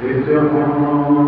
It's a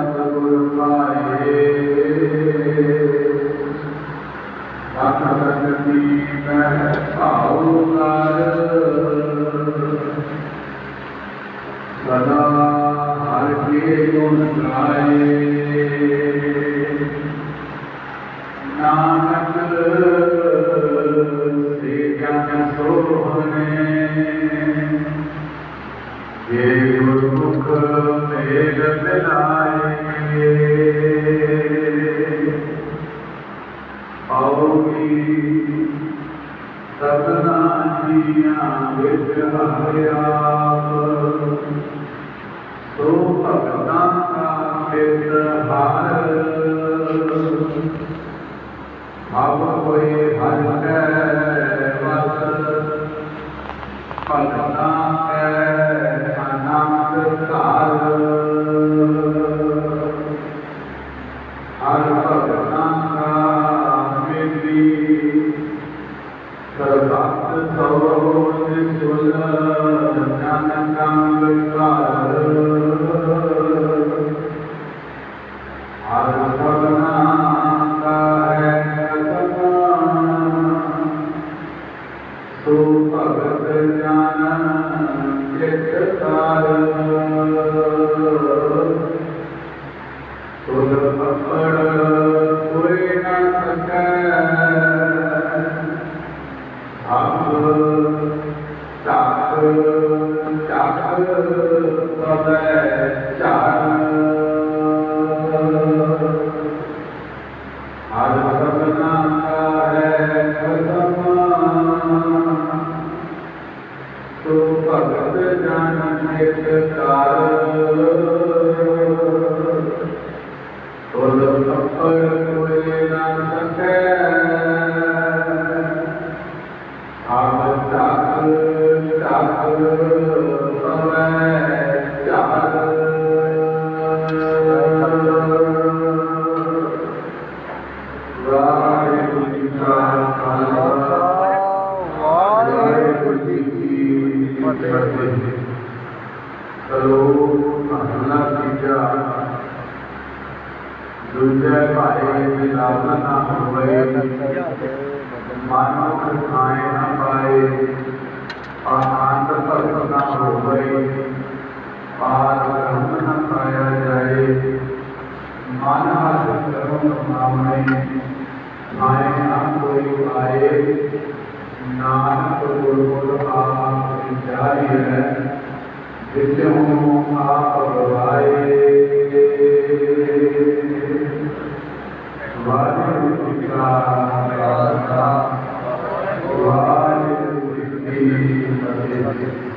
Thank you. ਵਿੱਚ ਹਰਿਆ ਸੋ ਭਗਤਾਂ ਕਾ ਪਿਤ ਹਾਰ ਹਵ ਹੋਏ ਹਰ ਕੈ ਵਸ ਭਗਤਾਂ ਕੈ ਅਨੰਦ ਧਾਰ सूपगतज्ञानम् ਸੋ ਭਗਤ ਜਨ ਇੱਕ ਕਾਰ ਕੋਲ ਅਪਰ ਕੋਈ ਨਾ ਸਕੈ ਆਪ ਤੱਕ ਤੱਕ ਲੋਕ ਮਹੱਲਾ ਤੀਜਾ ਦੂਜੇ ਭਾਏ ਮਿਲਾਪ ਨਾ ਹੋਵੇ ਮਾਨੋ ਖਾਏ ਨਾ ਪਾਏ ਆਨੰਦ ਭਰਪ ਨਾ ਹੋਵੇ ਪਾਰ ਬ੍ਰਹਮ ਨਾ ਪਾਇਆ ਜਾਏ ਮਨ ਹੱਥ ਕਰਮ ਨਾਮੇ ਆਏ ਨਾ ਕੋਈ ਆਏ ਨਾਨਕ ਗੁਰੂ ਆਪ ਜਾਈ ਹੈ ਜਿਤਿਉ ਆਪ ਗਵਾਏ ਵਾਹਿਗੁਰੂ ਜੀ ਕਾ ਖਾਲਸਾ ਵਾਹਿਗੁਰੂ ਜੀ ਕੀ ਫਤਿਹ